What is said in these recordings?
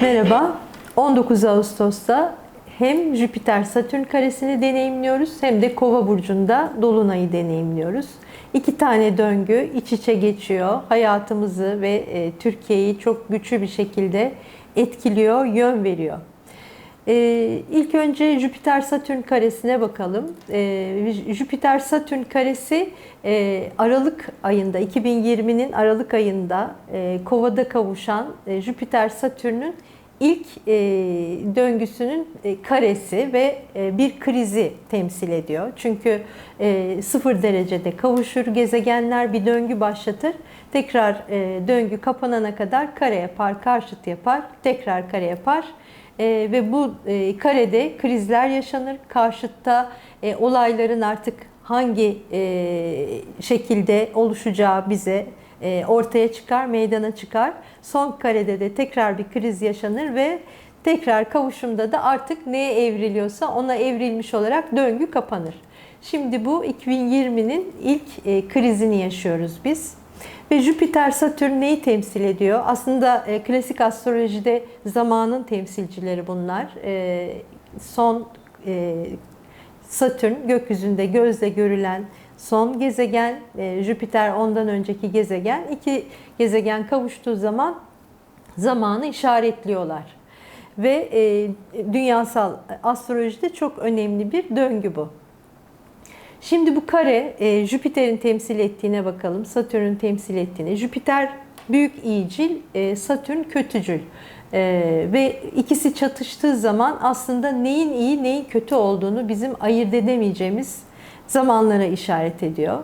Merhaba. 19 Ağustos'ta hem Jüpiter Satürn karesini deneyimliyoruz hem de Kova burcunda dolunayı deneyimliyoruz. İki tane döngü iç içe geçiyor. Hayatımızı ve e, Türkiye'yi çok güçlü bir şekilde etkiliyor, yön veriyor. Ee, ilk önce Jüpiter Satürn karesine bakalım. Ee, Jüpiter Satürn karesi e, Aralık ayında 2020'nin Aralık ayında e, Kova'da kavuşan e, Jüpiter Satürn'ün ilk e, döngüsünün e, karesi ve e, bir krizi temsil ediyor. Çünkü e, sıfır derecede kavuşur gezegenler bir döngü başlatır. Tekrar e, döngü kapanana kadar kare yapar, karşıt yapar, tekrar kare yapar. E, ve bu e, karede krizler yaşanır. Karşıtta e, olayların artık hangi e, şekilde oluşacağı bize e, ortaya çıkar, meydana çıkar. Son karede de tekrar bir kriz yaşanır ve tekrar kavuşumda da artık neye evriliyorsa ona evrilmiş olarak döngü kapanır. Şimdi bu 2020'nin ilk e, krizini yaşıyoruz biz. Ve Jüpiter Satürn neyi temsil ediyor? Aslında e, klasik astrolojide zamanın temsilcileri bunlar. E, son e, Satürn gökyüzünde gözle görülen son gezegen, e, Jüpiter ondan önceki gezegen. İki gezegen kavuştuğu zaman zamanı işaretliyorlar. Ve e, dünyasal astrolojide çok önemli bir döngü bu. Şimdi bu kare e, Jüpiter'in temsil ettiğine bakalım. Satürn'ün temsil ettiğine. Jüpiter büyük iyicil, e, Satürn kötücül. E, ve ikisi çatıştığı zaman aslında neyin iyi, neyin kötü olduğunu bizim ayırt edemeyeceğimiz zamanlara işaret ediyor.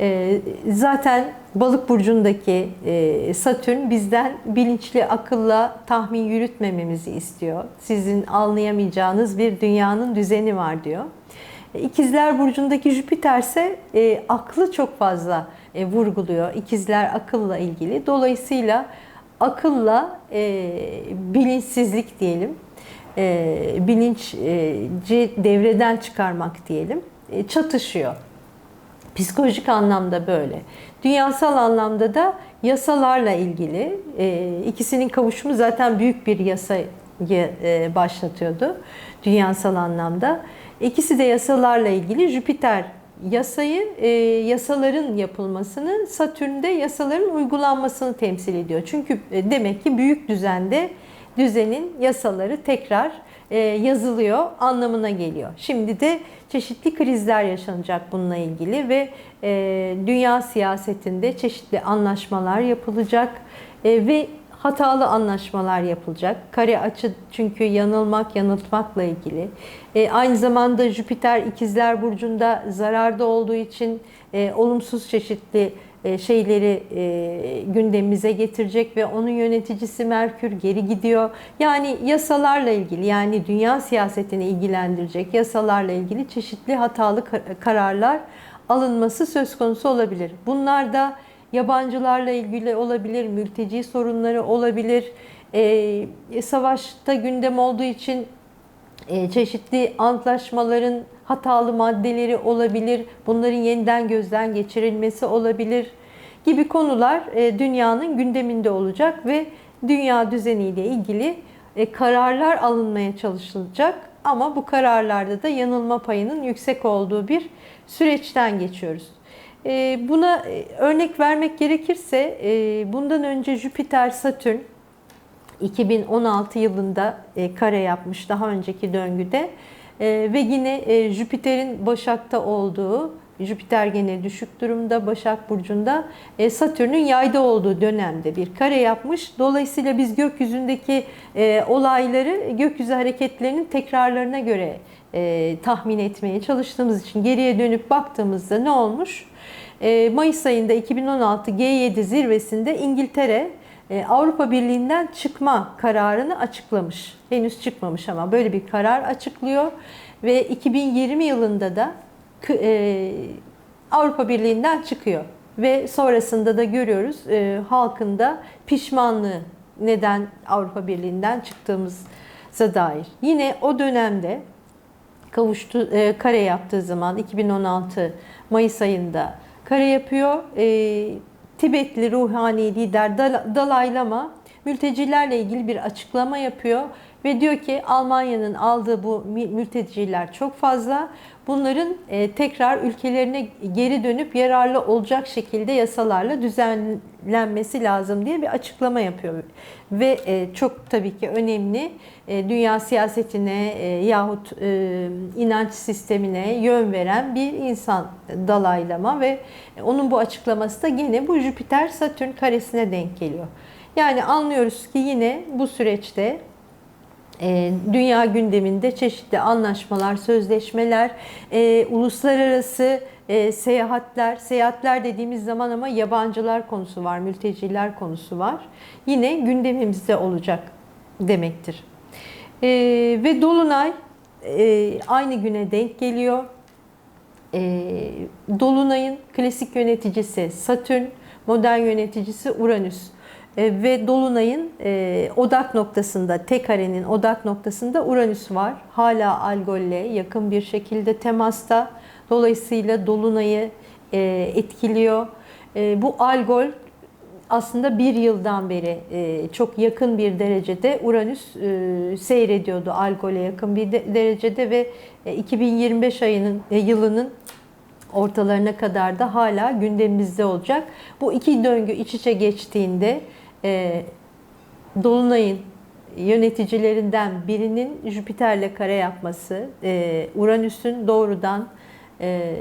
E, zaten balık burcundaki e, Satürn bizden bilinçli akılla tahmin yürütmememizi istiyor. Sizin anlayamayacağınız bir dünyanın düzeni var diyor. İkizler Burcu'ndaki Jüpiter ise e, aklı çok fazla e, vurguluyor. İkizler akılla ilgili. Dolayısıyla akılla e, bilinçsizlik diyelim, e, bilinci devreden çıkarmak diyelim, e, çatışıyor. Psikolojik anlamda böyle. Dünyasal anlamda da yasalarla ilgili. E, ikisinin kavuşumu zaten büyük bir yasayı e, başlatıyordu dünyasal anlamda. İkisi de yasalarla ilgili. Jüpiter yasayı, e, yasaların yapılmasını, Satürn'de yasaların uygulanmasını temsil ediyor. Çünkü e, demek ki büyük düzende düzenin yasaları tekrar e, yazılıyor anlamına geliyor. Şimdi de çeşitli krizler yaşanacak bununla ilgili ve e, dünya siyasetinde çeşitli anlaşmalar yapılacak e, ve hatalı anlaşmalar yapılacak. Kare açı çünkü yanılmak, yanıltmakla ilgili. E, aynı zamanda Jüpiter ikizler burcunda zararda olduğu için e, olumsuz çeşitli e, şeyleri e, gündemimize getirecek ve onun yöneticisi Merkür geri gidiyor. Yani yasalarla ilgili yani dünya siyasetini ilgilendirecek yasalarla ilgili çeşitli hatalı kararlar alınması söz konusu olabilir. Bunlar da yabancılarla ilgili olabilir, mülteci sorunları olabilir. E, savaşta gündem olduğu için e, çeşitli antlaşmaların hatalı maddeleri olabilir. Bunların yeniden gözden geçirilmesi olabilir gibi konular e, dünyanın gündeminde olacak ve dünya düzeniyle ilgili e, kararlar alınmaya çalışılacak. Ama bu kararlarda da yanılma payının yüksek olduğu bir süreçten geçiyoruz. Ee, buna e, örnek vermek gerekirse e, bundan önce Jüpiter Satürn 2016 yılında e, kare yapmış daha önceki döngüde. Ve yine Jüpiter'in Başak'ta olduğu Jüpiter gene düşük durumda Başak Burcu'nda Satürn'ün yayda olduğu dönemde bir kare yapmış. Dolayısıyla biz gökyüzündeki olayları gökyüzü hareketlerinin tekrarlarına göre tahmin etmeye çalıştığımız için geriye dönüp baktığımızda ne olmuş? Ee, Mayıs ayında 2016 G7 zirvesinde İngiltere e, Avrupa Birliği'nden çıkma kararını açıklamış. Henüz çıkmamış ama böyle bir karar açıklıyor ve 2020 yılında da e, Avrupa Birliği'nden çıkıyor ve sonrasında da görüyoruz e, halkın da pişmanlığı neden Avrupa Birliği'nden çıktığımıza dair. Yine o dönemde kavuştu kare yaptığı zaman 2016 Mayıs ayında kare yapıyor. E, Tibetli ruhani lider Dalai Lama mültecilerle ilgili bir açıklama yapıyor ve diyor ki Almanya'nın aldığı bu mü- mülteciler çok fazla. Bunların e, tekrar ülkelerine geri dönüp yararlı olacak şekilde yasalarla düzenlenmesi lazım diye bir açıklama yapıyor. Ve e, çok tabii ki önemli e, dünya siyasetine yahut inanç sistemine yön veren bir insan dalaylama ve onun bu açıklaması da gene bu Jüpiter Satürn karesine denk geliyor. Yani anlıyoruz ki yine bu süreçte dünya gündeminde çeşitli anlaşmalar, sözleşmeler, e, uluslararası e, seyahatler, seyahatler dediğimiz zaman ama yabancılar konusu var, mülteciler konusu var. Yine gündemimizde olacak demektir. E, ve Dolunay aynı güne denk geliyor. Dolunay'ın klasik yöneticisi Satürn, modern yöneticisi Uranüs. E, ve Dolunay'ın e, odak noktasında, tek karenin odak noktasında Uranüs var. Hala Algol'le yakın bir şekilde temasta. Dolayısıyla Dolunay'ı e, etkiliyor. E, bu Algol aslında bir yıldan beri e, çok yakın bir derecede Uranüs e, seyrediyordu Algol'e yakın bir de- derecede ve e, 2025 ayının e, yılının ortalarına kadar da hala gündemimizde olacak. Bu iki döngü iç içe geçtiğinde e, Dolunay'ın yöneticilerinden birinin Jüpiter'le kare yapması, e, Uranüs'ün doğrudan e,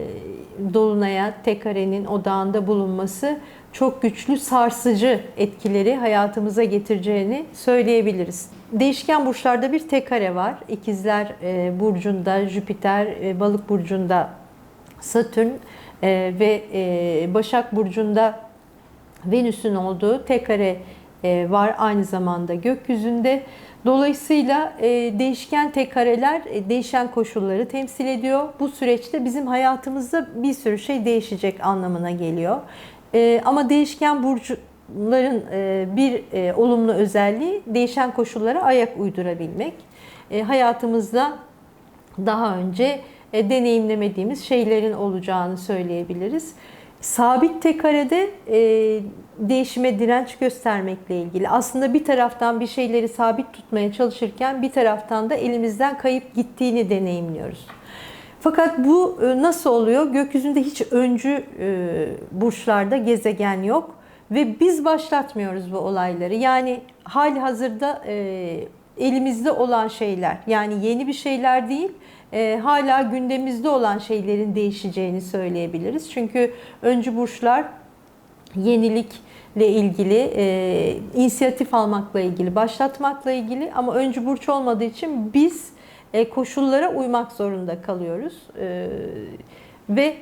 Dolunay'a tek karenin odağında bulunması çok güçlü sarsıcı etkileri hayatımıza getireceğini söyleyebiliriz. Değişken burçlarda bir tek kare var. İkizler e, burcunda, Jüpiter e, balık burcunda Satürn e, ve e, Başak Burcu'nda Venüs'ün olduğu tek kare e, var aynı zamanda gökyüzünde. Dolayısıyla e, değişken tek kareler e, değişen koşulları temsil ediyor. Bu süreçte bizim hayatımızda bir sürü şey değişecek anlamına geliyor. Ama değişken burçların e, bir olumlu özelliği değişen koşullara ayak uydurabilmek. Hayatımızda daha önce deneyimlemediğimiz şeylerin olacağını söyleyebiliriz. Sabit tek karede e, değişime direnç göstermekle ilgili. Aslında bir taraftan bir şeyleri sabit tutmaya çalışırken bir taraftan da elimizden kayıp gittiğini deneyimliyoruz. Fakat bu e, nasıl oluyor? Gökyüzünde hiç öncü e, burçlarda gezegen yok ve biz başlatmıyoruz bu olayları. Yani hali hazırda e, elimizde olan şeyler, yani yeni bir şeyler değil, e, hala gündemimizde olan şeylerin değişeceğini söyleyebiliriz. Çünkü öncü burçlar yenilikle ilgili, e, inisiyatif almakla ilgili, başlatmakla ilgili ama öncü burç olmadığı için biz e, koşullara uymak zorunda kalıyoruz. E, ve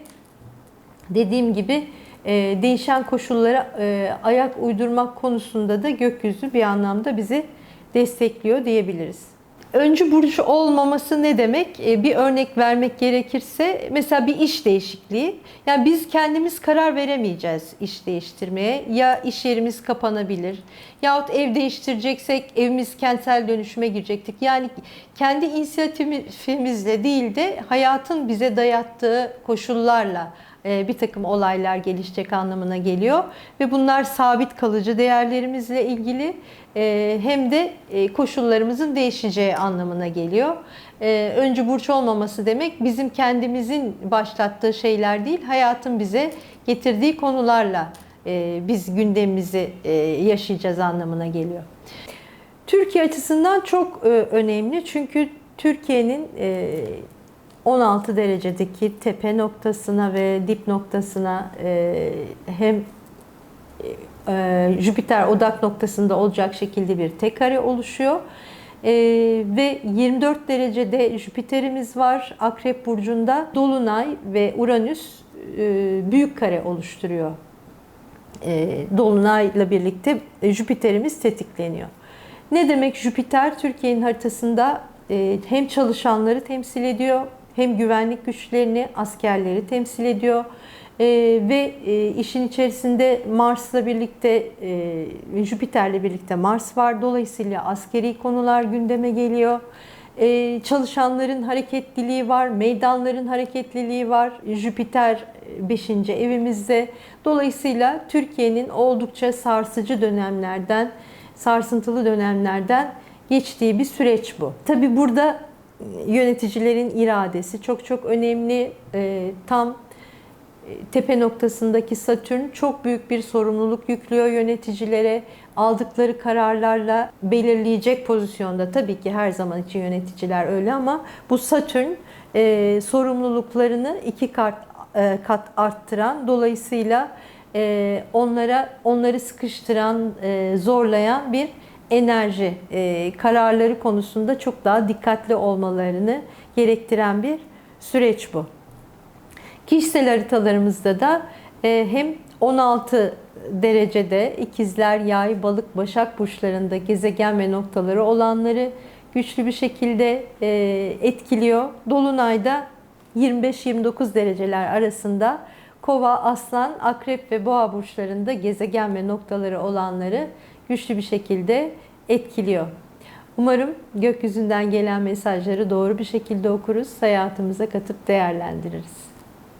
dediğim gibi e, değişen koşullara e, ayak uydurmak konusunda da gökyüzü bir anlamda bizi destekliyor diyebiliriz. Öncü burcu olmaması ne demek? E, Bir örnek vermek gerekirse mesela bir iş değişikliği. Yani biz kendimiz karar veremeyeceğiz iş değiştirmeye. Ya iş yerimiz kapanabilir yahut ev değiştireceksek evimiz kentsel dönüşüme girecektik. Yani kendi inisiyatifimizle değil de hayatın bize dayattığı koşullarla bir takım olaylar gelişecek anlamına geliyor. Ve bunlar sabit kalıcı değerlerimizle ilgili e, hem de e, koşullarımızın değişeceği anlamına geliyor. Öncü burç olmaması demek bizim kendimizin başlattığı şeyler değil, hayatın bize getirdiği konularla biz gündemimizi yaşayacağız anlamına geliyor. Türkiye açısından çok önemli çünkü Türkiye'nin 16 derecedeki tepe noktasına ve dip noktasına e, hem e, Jüpiter odak noktasında olacak şekilde bir tek kare oluşuyor. E, ve 24 derecede Jüpiter'imiz var Akrep Burcu'nda. Dolunay ve Uranüs e, büyük kare oluşturuyor. E, Dolunay'la birlikte Jüpiter'imiz tetikleniyor. Ne demek Jüpiter Türkiye'nin haritasında e, hem çalışanları temsil ediyor hem güvenlik güçlerini, askerleri temsil ediyor. E, ve e, işin içerisinde Mars'la birlikte, e, Jüpiter'le birlikte Mars var. Dolayısıyla askeri konular gündeme geliyor. E, çalışanların hareketliliği var, meydanların hareketliliği var. Jüpiter 5. evimizde. Dolayısıyla Türkiye'nin oldukça sarsıcı dönemlerden sarsıntılı dönemlerden geçtiği bir süreç bu. Tabi burada yöneticilerin iradesi çok çok önemli. E, tam e, tepe noktasındaki Satürn çok büyük bir sorumluluk yüklüyor yöneticilere. Aldıkları kararlarla belirleyecek pozisyonda tabii ki her zaman için yöneticiler öyle ama bu Satürn e, sorumluluklarını iki kat, kat arttıran dolayısıyla onlara onları sıkıştıran, zorlayan bir enerji e, kararları konusunda çok daha dikkatli olmalarını gerektiren bir süreç bu. Kişisel haritalarımızda da e, hem 16 derecede ikizler, yay, balık, başak burçlarında gezegen ve noktaları olanları güçlü bir şekilde e, etkiliyor. Dolunayda 25-29 dereceler arasında kova, aslan, akrep ve boğa burçlarında gezegen ve noktaları olanları güçlü bir şekilde etkiliyor. Umarım gökyüzünden gelen mesajları doğru bir şekilde okuruz, hayatımıza katıp değerlendiririz.